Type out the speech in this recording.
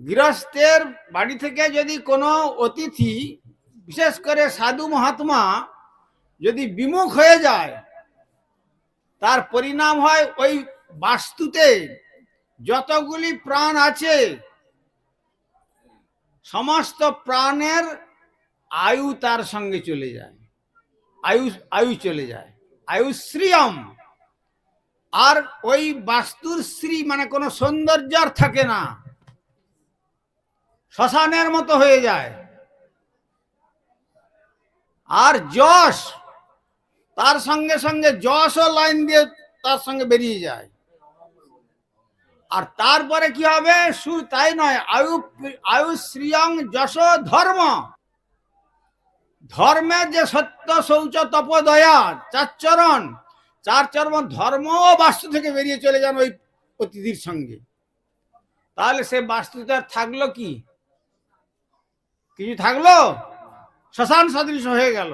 গৃহস্থের বাড়ি থেকে যদি কোনো অতিথি, বিশেষ করে সাধু মহাত্মা, যদি বিমুখ হয়ে যায়, তার পরিণাম হয় ওই বাস্তুতে যতগুলি প্রাণ আছে, সমস্ত প্রাণের আয়ু তার সঙ্গে চলে যায়, আয়ু আয়ু চলে যায় আয়ু আয়ুশ্রিয়ম। আর ওই বাস্তুর শ্রী মানে কোনো সৌন্দর্য আর থাকে না। শ্মশানের মতো হয়ে যায়। আর যশ, তার সঙ্গে সঙ্গে যশও লাইন দিয়ে তার সঙ্গে বেরিয়ে যায়। আর তারপরে কি হবে? সু, তাই নয়, আয়ু আয়ু শ্রিয়ং যশ ধর্ম। ধর্মের যে সত্য, শৌচ, তপদয়া চার চরণ চার চরণ ধর্ম বাস্তু থেকে বেরিয়ে চলে যান ওই অতিথির সঙ্গে। তাহলে সে বাস্তুতে থাকল কি? কিছু থাকল? শ্মশান সদৃশ হয়ে গেল।